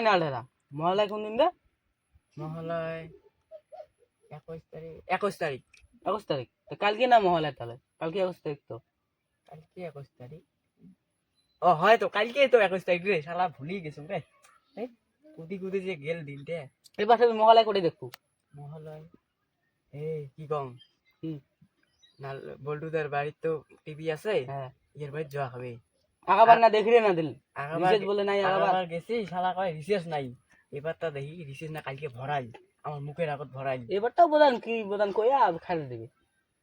মহলায় না ঢেরা মহলায় কোন দিন রে? মহালয় একুশ তারিখ। একুশ তারিখ। একুশ তারিখ? তো কালকে না মহলায় তাহলে? কালকে একুশ তারিখ তো। কালকে একুশ তারিখ। ও হয় তো কালকেই তো একুশ তারিখ রে শালা ভুলি গেছো রে। কুদি কুদি যে গেল দিনটা। এবার তুমি মহলায় করে দেখব। মহালয়। এই কি কম? বল্টুদার বাড়ির তো টিভি আছে। হ্যাঁ। এর বাড়ি যাওয়া হবে। আগাবার না দেখি না দিল। রিচার্জ বলে নাই আগাবার। গেছি শালা কয় রিসেস নাই। এবারটা দেখি রিসেস না কালকে ভরাই। আমার মুখের আগত ভরাই। এবারটাও বোধান কি বোধান কইয়া খাইলে দিবি।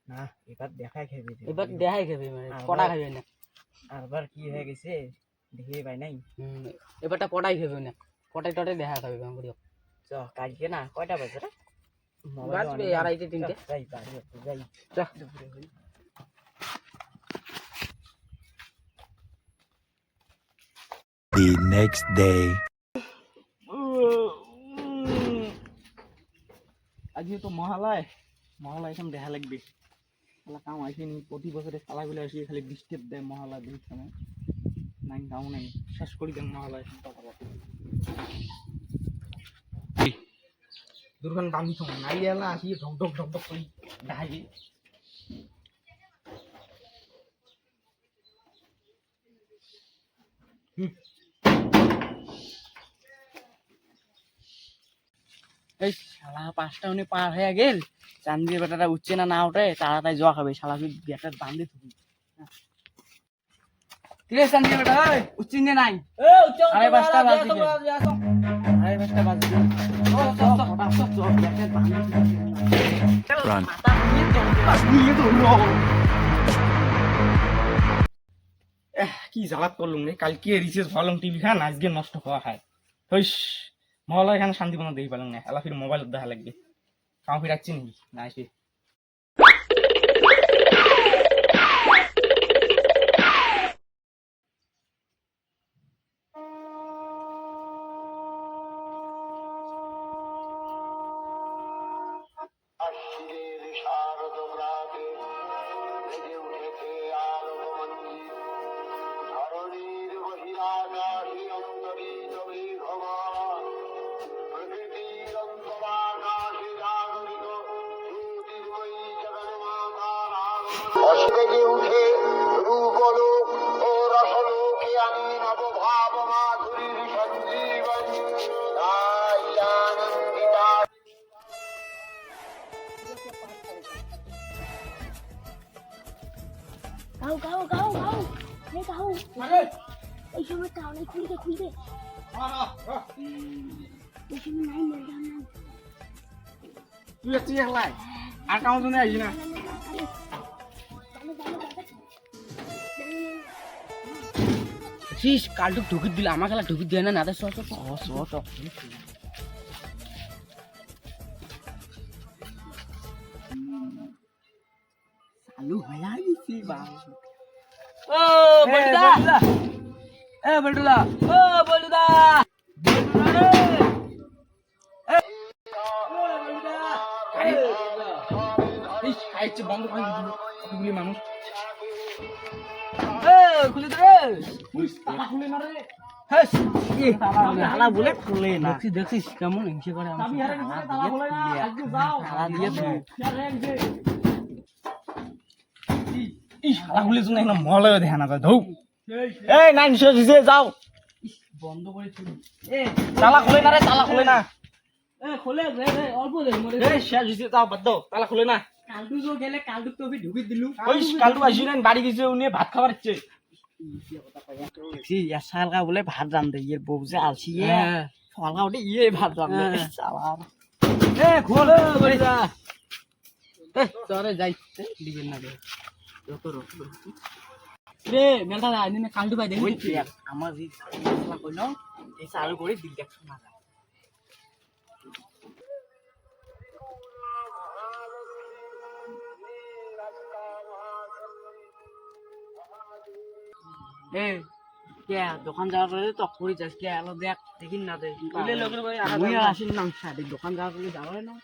না এবার দেখাই খেবি এবার দেখাই খাবি মানে পড়া খাবি না। আরবার কি হয়ে গেছে দেখি পাই নাই। এবারটা পড়াই খাবি না। পটাই টটাই দেখা খাবি করিও। চ কালকে না কয়টা বাজে রে? বাজবে আড়াইটে তিনটে। চ, যাই যাই। যা। The next day. আজকে তো মহালয়। মহালয় এখন দেখা লাগবে। শালা কাম আসেনি প্রতি বছরে শালাগুলো আসি খালি ডিস্টার্ব দেয় মহালয় দিন সময় নাই কাম নাই। শেষ করি দেন মহালয় দুর্গান দামি সময় নাই এলা আসি ঢক ঢক করি দেখাই। এই শালা পাঁচটা উনি পার হয়ে গেল। চান্দি বেটাটা উঠছে না না ওঠে তাড়াতাড়ি জোয়া খাবে। শালা তুই বেটার বান্ধে থাকি কিরে চান্দির বেটা ওই উঠছিস না নাই? আড়াই পাঁচটা বাজে। আড়াই পাঁচটা বাজে। Run. কি জ্বালাত করলুম রে? কালকে রিসেস ভাবলাম টিভি খান আজকে নষ্ট হওয়া হয়। হইস। মহলা এখানে শান্তিপূর্ণ দেখি পেলাম না এলাফির মোবাইল দেখা লাগবে কাউ রাখছি নাকি? না আসবে অসুখে উঠে রূপলোক ও রসলোকে আমি নবভাব মাধুরীর সঞ্জীবন তাই আনন্দিতা গাও গাও গাও গাও। এই গাও। এই সময় টাউনে খুলতে খুলতে এই সময় নাই ম্যাডাম নাই তুই যাচ্ছিস একলাই? আর কাউ জনে আসি না। শীষ কালটুক ঢুকি দিলে আমার খেলা ঢুকি দিয়ে না না চ চ চালু হয়ে গেছি ও বলদা। এ বলদা। ও বলদা। বন্ধ করে মানুষ। খুলে দে তালা খুলে না রে। হেস। তালা বলে খুলে না। দেখছিস দেখছিস কেমন হিংসে করে আমার চাবি হারে গেছে তালা খুলে না। আজকে যাও। তালা দিয়ে তুই। এই শালা খুলে শুনে না মহলয় দেখা না ধৌ। এই নাইন যাও। বন্ধ করে এ তালা খুলে না রে তালা খুলে না। এ খোলে রে রে অল্প দে মরে এই শেষ হইছে যাও বাদ দাও তালা খুলে না। কালটু তো গেলে কালটু তো ঢুকি দিলু ওই কালু আসি না বাড়ি গেছে উনি ভাত খাবার ইচ্ছে। সালকা বলে ভাত রান্ধে ইয়ের বউ যে আলছি হ্যাঁ সকালকা উঠে ইয়ে ভাত রান্ধে। চালার এ খোল বলদা এ চরে যাই দিবেন না রে রত রত রে মেলটা আইনি না কালটু পাই দেখ, আমার যে মশলা কইল এই চালু করে দিল দেখ শোনা এ কে দোকান যাওয়ার পরে তক করে যাস কে এলো দেখ দেখিন না দে কইলে লোকের। আসিন না সাথে দোকান যাওয়ার পরে যাওয়ার না